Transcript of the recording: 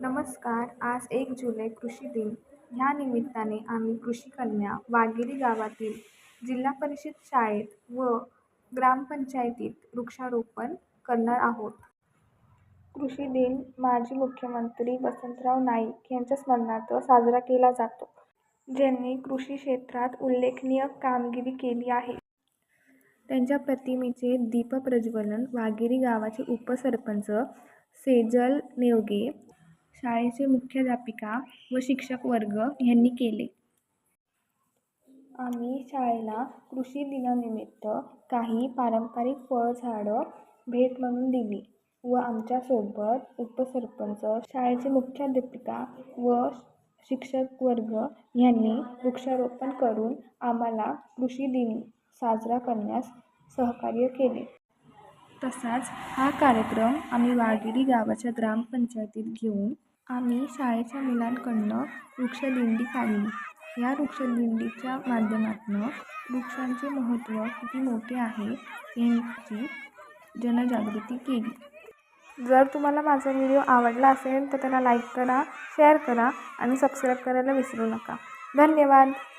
नमस्कार आज एक जुलै कृषी दिन. ह्या निमित्ताने आम्ही कृषी कन्या वाघेरी गावातील जिल्हा परिषद शाळेत व ग्रामपंचायतीत वृक्षारोपण करणार आहोत. कृषी दिन माजी मुख्यमंत्री वसंतराव नाईक यांच्या स्मरणार्थ साजरा केला जातो ज्यांनी कृषी क्षेत्रात उल्लेखनीय कामगिरी केली आहे. त्यांच्या प्रतिमेचे दीपप्रज्वलन वाघेरी गावाचे उपसरपंच सेजल नेवगे शाळेचे मुख्याध्यापिका व शिक्षक वर्ग यांनी केले. आम्ही शाळेला कृषी दिनानिमित्त काही पारंपरिक फळझाडं भेट म्हणून दिली व आमच्यासोबत उपसरपंच शाळेचे मुख्याध्यापिका व शिक्षक वर्ग यांनी वृक्षारोपण करून आम्हाला कृषी दिन साजरा करण्यास सहकार्य केले. तसाच हा कार्यक्रम आम्ही वाघेरी गावाच्या ग्रामपंचायतीत घेऊन आम्ही शाळेच्या मुलांकडनं वृक्षदिंडी काढली. या वृक्षदिंडीच्या माध्यमातून वृक्षांचे महत्त्व किती मोठे आहे यांची जनजागृती केली. जर तुम्हाला माझा व्हिडिओ आवडला असेल तर त्याला लाईक करा शेअर करा आणि सबस्क्राईब करायला विसरू नका. धन्यवाद.